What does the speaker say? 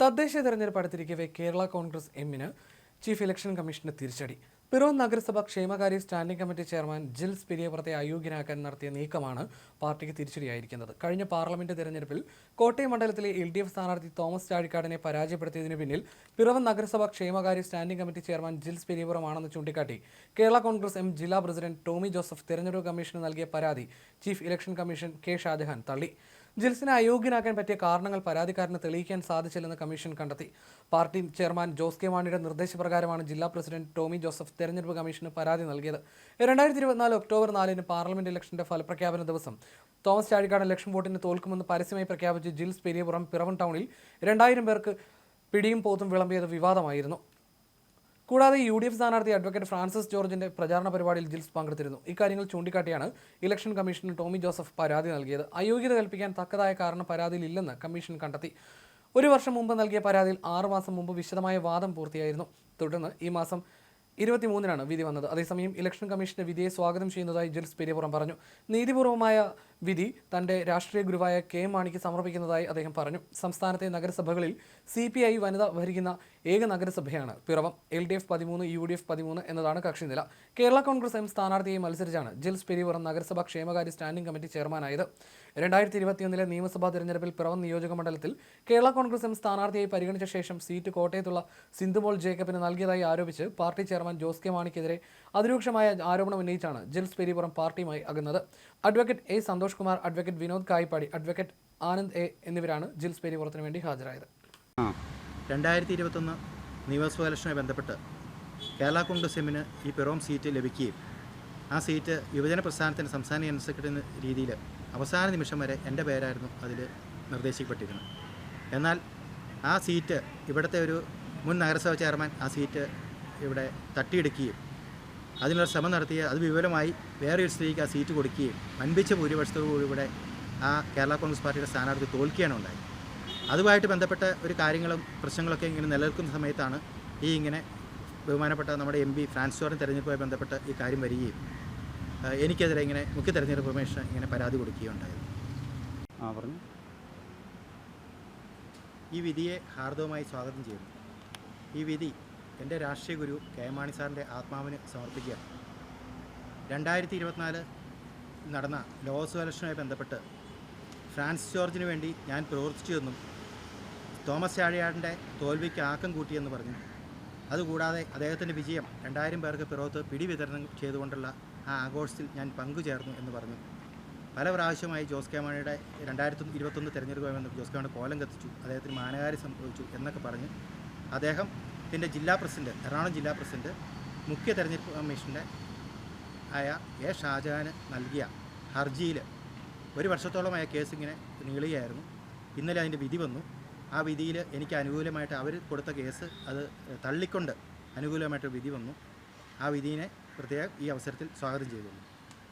തദ്ദേശ തെരഞ്ഞെടുപ്പ് അടുത്തിരിക്കവേ കേരള കോൺഗ്രസ് എമ്മിന് ചീഫ് ഇലക്ഷൻ കമ്മീഷന് തിരിച്ചടി. പിറോ നഗരസഭ ക്ഷേമകാര്യ സ്റ്റാൻഡിംഗ് കമ്മിറ്റി ചെയർമാൻ ജിൽസ് പെരിയപുറത്തെ അയോഗ്യനാക്കാൻ നടത്തിയ നീക്കമാണ് പാർട്ടിക്ക് തിരിച്ചടിയായിരിക്കുന്നത്. കഴിഞ്ഞ പാർലമെന്റ് തെരഞ്ഞെടുപ്പിൽ കോട്ടയം മണ്ഡലത്തിലെ എൽ ഡി എഫ് സ്ഥാനാർത്ഥി തോമസ് ചാഴിക്കാടിനെ പരാജയപ്പെടുത്തിയതിനു പിന്നിൽ പിറവം നഗരസഭ ക്ഷേമകാര്യ സ്റ്റാൻഡിംഗ് കമ്മിറ്റി ചെയർമാൻ ജിൽസ് പെരിയപുറമാണെന്ന് ചൂണ്ടിക്കാട്ടി. കേരള കോൺഗ്രസ് എം ജില്ലാ പ്രസിഡന്റ് ടോമി ജോസഫ് തെരഞ്ഞെടുപ്പ് കമ്മീഷന് നൽകിയ പരാതി chief election commission K Shajahan തള്ളി. ജിൽസിനെ അയോഗ്യനാക്കാൻ പറ്റിയ കാരണങ്ങൾ പരാതിക്കാരന് തെളിയിക്കാൻ സാധിച്ചില്ലെന്ന് കമ്മീഷൻ കണ്ടെത്തി. പാർട്ടി ചെയർമാൻ ജോസ് കെ മാണിയുടെ നിർദ്ദേശപ്രകാരമാണ് ജില്ലാ പ്രസിഡന്റ് ടോമി ജോസഫ് തെരഞ്ഞെടുപ്പ് കമ്മീഷന് പരാതി നൽകിയത്. രണ്ടായിരത്തി ഇരുപത്തിനാല് ഒക്ടോബർ നാലിന് പാർലമെന്റ് ഇലക്ഷന്റെ ഫലപ്രഖ്യാപന ദിവസം തോമസ് ചാഴിക്കാടൻ ലക്ഷം വോട്ടിന് തോൽക്കുമെന്ന് പരസ്യമായി പ്രഖ്യാപിച്ച് ജിൽസ് പെരിയപുറം പിറവൻ ടൗണിൽ രണ്ടായിരം പേർക്ക് പിടിയും പോത്തും വിളമ്പിയത് വിവാദമായിരുന്നു. കൂടാതെ യു ഡി എഫ് സ്ഥാനാർത്ഥി അഡ്വക്കേറ്റ് ഫ്രാൻസിസ് ജോർജിന്റെ പ്രചാരണ പരിപാടിയിൽ ജിൽസ് പങ്കെടുത്തിരുന്നു. ഇക്കാര്യങ്ങൾ ചൂണ്ടിക്കാട്ടിയാണ് ഇലക്ഷൻ കമ്മീഷന് ടോമി ജോസഫ് പരാതി നൽകിയത്. അയോഗ്യത കൽപ്പിക്കാൻ തക്കതായ കാരണം പരാതിയിൽ ഇല്ലെന്ന് കമ്മീഷൻ കണ്ടെത്തി. ഒരു വർഷം മുമ്പ് നൽകിയ പരാതിയിൽ ആറു മാസം മുമ്പ് വിശദമായ വാദം പൂർത്തിയായിരുന്നു. തുടർന്ന് ഈ മാസം ഇരുപത്തിമൂന്നിനാണ് വിധി വന്നത്. അതേസമയം ഇലക്ഷൻ കമ്മീഷന്റെ വിധിയെ സ്വാഗതം ചെയ്യുന്നതായി ജിൽസ് പെരിയപുറം പറഞ്ഞു. നീതിപൂർവമായ വിധി തന്റെ രാഷ്ട്രീയ ഗുരുവായ കെ മാണിക്ക് സമർപ്പിക്കുന്നതായി അദ്ദേഹം പറഞ്ഞു. സംസ്ഥാനത്തെ നഗരസഭകളിൽ സി പി ഐ വനിത ഭരിക്കുന്ന ഏക നഗരസഭയാണ് പിറവം എൽ ഡി എഫ് പതിമൂന്ന് യു ഡി എഫ് പതിമൂന്ന് എന്നതാണ് കക്ഷിനില കേരള കോൺഗ്രസ് എം സ്ഥാനാർത്ഥിയെ മത്സരിച്ചാണ് ജിൽസ് പെരിവറം നഗരസഭാ ക്ഷേമകാര്യ സ്റ്റാൻഡിംഗ് കമ്മിറ്റി ചെയർമാനായത്. രണ്ടായിരത്തി ഇരുപത്തിയൊന്നിലെ നിയമസഭാ തെരഞ്ഞെടുപ്പിൽ പിറവം നിയോജക മണ്ഡലത്തിൽ കേരള കോൺഗ്രസ് എം സ്ഥാനാർത്ഥിയായി പരിഗണിച്ച ശേഷം സീറ്റ് കോട്ടയത്തുള്ള സിന്ധുപോൾ ജേക്കബിന് നൽകിയതായി ആരോപിച്ച് പാർട്ടി ചെയർമാൻ ജോസ് കെ മാണിക്കെതിരെ അതിരൂക്ഷമായ ആരോപണം ഉന്നയിച്ചാണ് ജിൽസ് പെരിപുറം പാർട്ടിയുമായി അകുന്നത്. Advocate A Santhosh Kumar advocate Vinod Kaipadi advocate Anand A എന്നിവരാണ് ജിൽസ് പെരിപുറത്തിന് വേണ്ടി ഹാജരായത്. രണ്ടായിരത്തി ഇരുപത്തൊന്ന് നിയമസഭാ ഇലക്ഷനുമായി ബന്ധപ്പെട്ട് കേരള കോൺഗ്രസ് എമ്മിന് ഈ പെറോം സീറ്റ് ലഭിക്കുകയും ആ സീറ്റ് യുവജന പ്രസ്ഥാനത്തിന്റെ സംസ്ഥാന ജനറൽ സെക്രട്ടറി എന്ന രീതിയിൽ അവസാന നിമിഷം വരെ എന്റെ പേരായിരുന്നു അതിൽ നിർദ്ദേശിക്കപ്പെട്ടിരുന്നത്. എന്നാൽ ആ സീറ്റ് ഇവിടുത്തെ ഒരു മുൻ നഗരസഭാ ചെയർമാൻ ആ സീറ്റ് ഇവിടെ തട്ടിയെടുക്കുകയും അതിനുള്ള ശ്രമം നടത്തിയ അത് വിപുലമായി വേറെ ഒരു സ്ത്രീക്ക് ആ സീറ്റ് കൊടുക്കുകയും വൻപിച്ച ഭൂരിപക്ഷത്തോടുകൂടി ഇവിടെ ആ കേരള കോൺഗ്രസ് പാർട്ടിയുടെ സ്ഥാനാർത്ഥി തോൽക്കുകയാണ് ഉണ്ടായത്. അതുമായിട്ട് ബന്ധപ്പെട്ട ഒരു കാര്യങ്ങളും പ്രശ്നങ്ങളൊക്കെ ഇങ്ങനെ നിലനിൽക്കുന്ന സമയത്താണ് ഈ ഇങ്ങനെ ബഹുമാനപ്പെട്ട നമ്മുടെ എം പി ഫ്രാൻസ് തെരഞ്ഞെടുപ്പുമായി ബന്ധപ്പെട്ട് ഈ കാര്യം വരികയും എനിക്കെതിരെ ഇങ്ങനെ മുഖ്യ തെരഞ്ഞെടുപ്പ് കമ്മീഷൻ ഇങ്ങനെ പരാതി കൊടുക്കുകയും ഉണ്ടായത് ആ പറഞ്ഞു. ഈ വിധിയെ ഹാർദവമായി സ്വാഗതം ചെയ്യുന്നു. ഈ വിധി എന്റെ രാഷ്ട്രീയ ഗുരു കെ മാണി സാറിന്റെ ആത്മാവിന് സമർപ്പിക്കുക രണ്ടായിരത്തി ഇരുപത്തിനാല് നടന്ന ലോക്സഭ ഇലക്ഷനുമായി ബന്ധപ്പെട്ട് ഫ്രാൻസ് ജോർജിന് വേണ്ടി ഞാൻ പ്രവർത്തിച്ചു എന്നും തോമസ് ചാഴിയാടിന്റെ തോൽവിക്ക് ആക്കം കൂട്ടിയെന്ന് പറഞ്ഞു. അതുകൂടാതെ അദ്ദേഹത്തിന്റെ വിജയം രണ്ടായിരം പേർക്ക് പിറവത്ത് പിടി വിതരണം ചെയ്തുകൊണ്ടുള്ള ആ ആഘോഷത്തിൽ ഞാൻ പങ്കുചേർന്നു എന്ന് പറഞ്ഞു. പല പ്രാവശ്യമായി ജോസ് കെ മാണിയുടെ രണ്ടായിരത്തി ഇരുപത്തൊന്ന് തിരഞ്ഞെടുപ്പ് വന്ന് ജോസ് കെ മാണി കോലം കത്തിച്ചു. അദ്ദേഹത്തിന് മാനകാരി സംഭവിച്ചു എന്നൊക്കെ പറഞ്ഞ്. അദ്ദേഹം ഇതിന്റെ ജില്ലാ പ്രസിഡന്റ് എറണാകുളം ജില്ലാ പ്രസിഡന്റ് മുഖ്യ തെരഞ്ഞെടുപ്പ് കമ്മീഷന്റെ ആയ എ ഷാജഹാന് നൽകിയ ഹർജിയിൽ ഒരു വർഷത്തോളമായ കേസ് ഇങ്ങനെ നീളുകയായിരുന്നു ഇന്നലെ അതിന്റെ വിധി വന്നു. ആ വിധിയിൽ എനിക്ക് അനുകൂലമായിട്ട് അവർ കൊടുത്ത കേസ് അത് തള്ളിക്കൊണ്ട് അനുകൂലമായിട്ട് വിധി വന്നു. ആ വിധിയെ പ്രത്യേകം ഈ അവസരത്തിൽ സ്വാഗതം ചെയ്തുകൊള്ളു